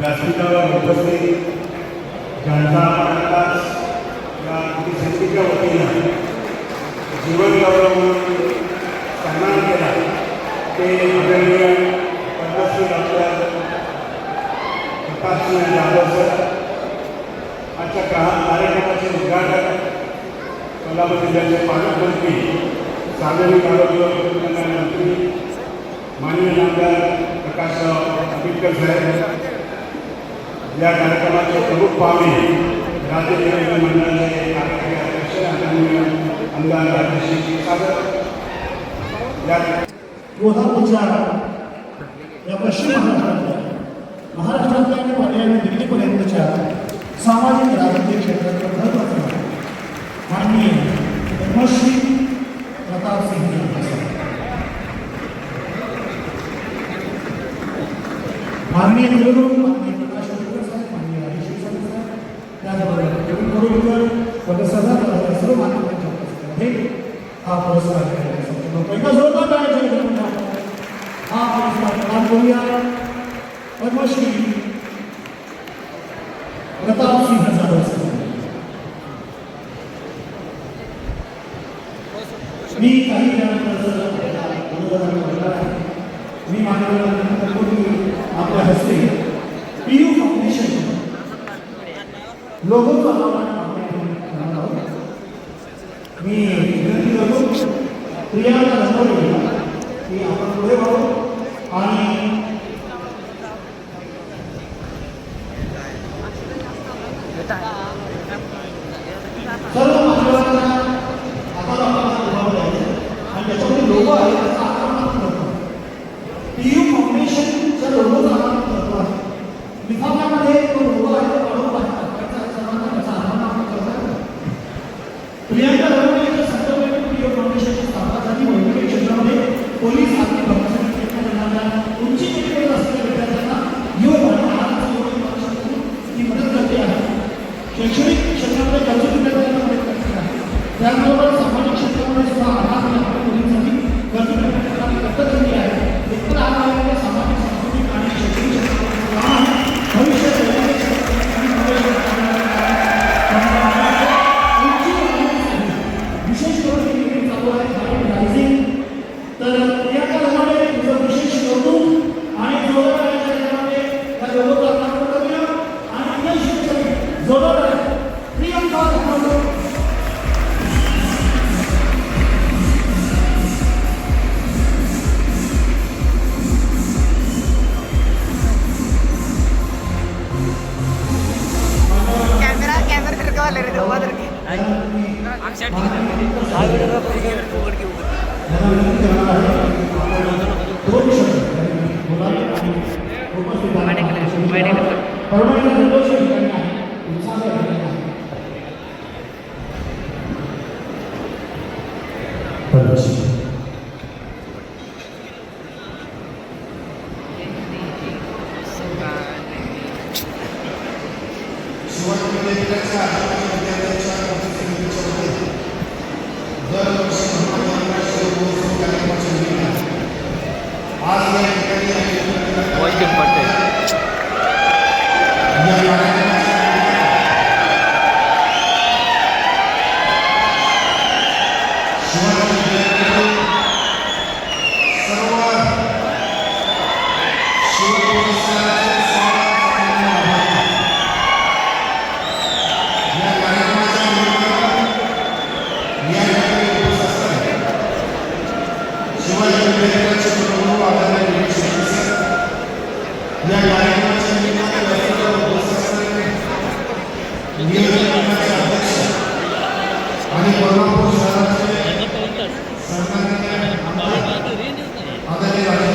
व्यासपीठावर उपस्थित जनता महाराज या समितीच्या वतीनं जीवन गौरव म्हणून सन्मान केला. ते आदरणीय पद्मश्री डॉक्टर प्रकाशसिंह जाधव सर आजच्या का कार्यक्रमाचे उद्घाटन कोल्हापूर जिल्ह्याचे पालकमंत्री सार्वजनिक आरोग्य मंत्री माननीय आमदार प्रकाश आंबेडकर साहेब या कार्यक्रमाचे प्रमुख पाहुणे राज्य नियोजन मंडळाचे या कोल्हापूरच्या या पश्चिम महाराष्ट्रातल्या आणि पर्याय दिल्लीपर्यंतच्या सामाजिक राजकीय क्षेत्रातल्या महत्वाचं माननीय धर्मश्री प्रताप सिंग माननीय निवडणूक आंबेडकर पदसदा सर्व मान्यवरांच्या उपस्थितीत हा पुरस्कार एकदा जोरदार म्हणजे हा पुरस्कार. प्रदान करूया Padmashri Triana, la historia. Y минута Thank you.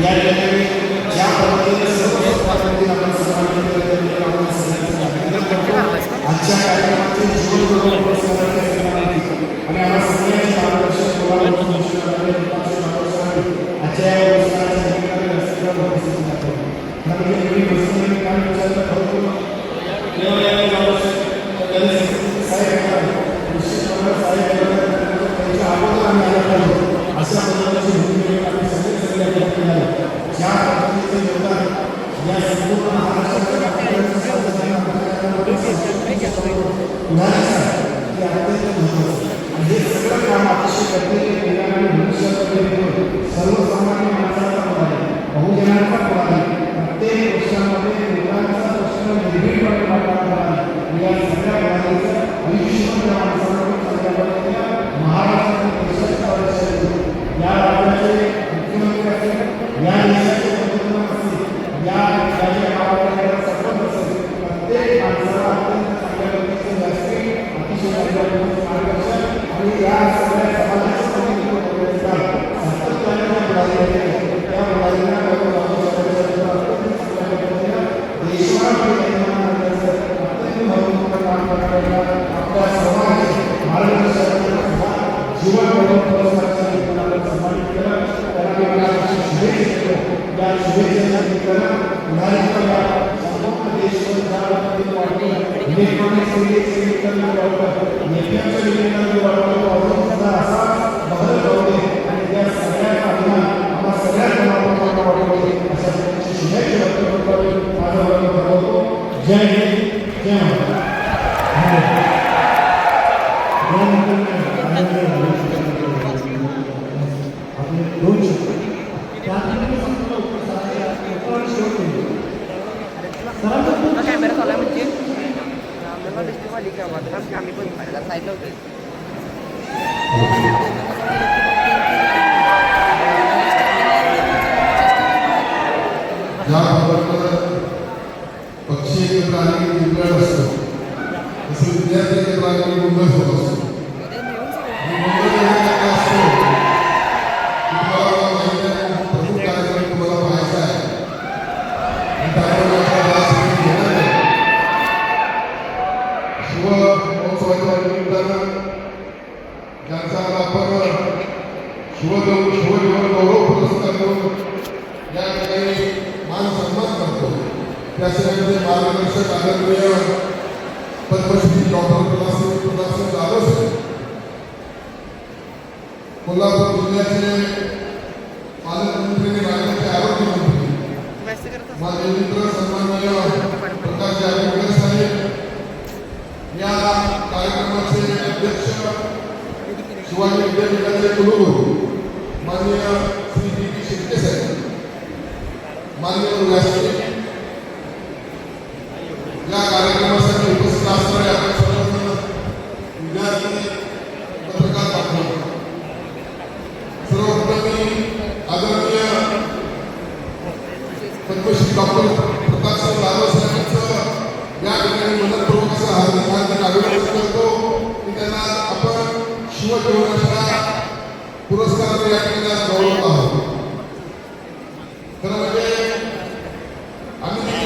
या ठिकाणी इलेक्ट्रॉनिक्स मालिका मात्र आम्ही पण व्हायला पाहिजे होते. त्यांचा आपण शिवजवळ शिवजीवन गौरव पुरस्कार देऊन या ठिकाणी मान सन्मान करतो. त्या सगळ्यांचे मार्गदर्शक आदरणीय पद्मश्री डॉक्टर तुलासिंग तुलासिंग दादस कोल्हापूर जिल्ह्याचे पालकमंत्री आणि राज्याचे आरोग्यमंत्री माझे मित्र सन्माननीय प्रकाश जावडेकर साहेब. या कार्यक्रमाचे अध्यक्ष Suami dia dengan saya berlumur Mana CD di sini saya Mana rasanya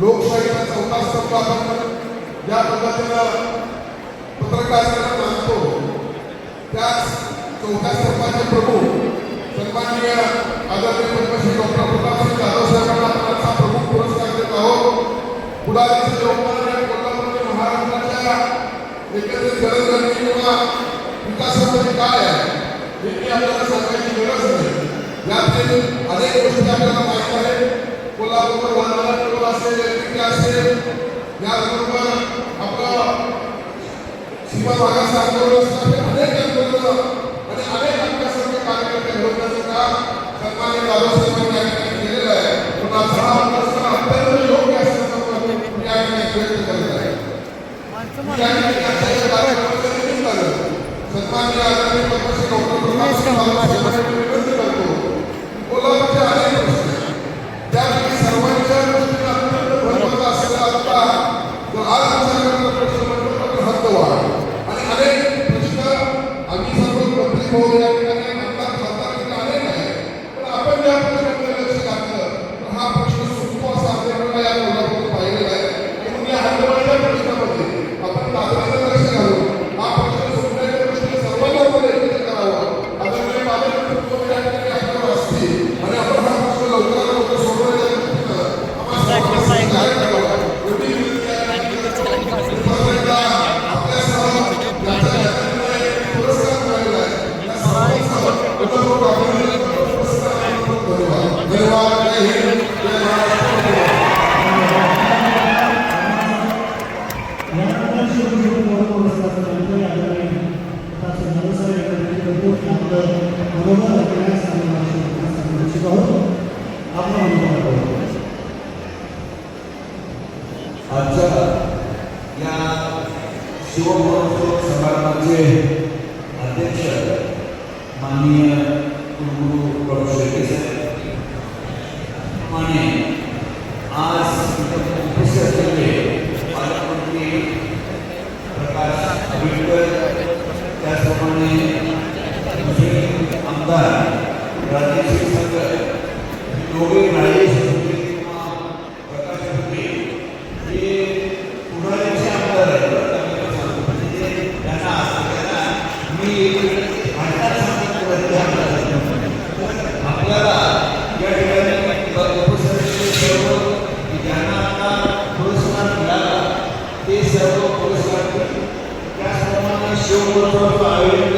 लोकशाहीला चौथा स्तंभ आपण. ज्या पद्धतीनं पत्रकारांना मानतो त्याच चौथ्या स्तंभाचे प्रमुख सन्माननीय आदरणीय पद्मश्री डॉक्टर प्रतापसिंग जाधव साहेबांना आपण आजचा प्रमुख पुरस्कार देत आहोत. पुढारीचे लोकमान्य कोल्हापूरच्या महाराष्ट्राच्या एकत्रित गरजगरणी किंवा विकासामध्ये काय आहे हे आपल्याला सांगायची गरज नाही. यातील अनेक गोष्टी आपल्याला माहीत आहेत. कोल्हापूर महाराष्ट्र असेल असेल याचबरोबर आपलं सीमा भागाचं आंदोलन असतात अनेक आंदोलन आणि अनेक अभ्यासाचे कार्यकर्ते घडवण्याचं काम सन्मान्य बाबासाहेबांनी केलेलं आहे. पुन्हा सहा प्रश्न अत्यंत योग्य असल्याचं मत या ठिकाणी व्यक्त करत आहे. Doctor levantando a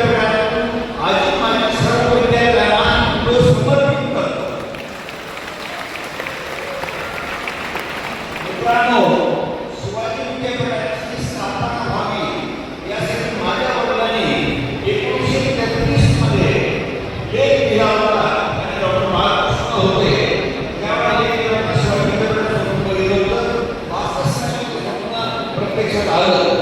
나아가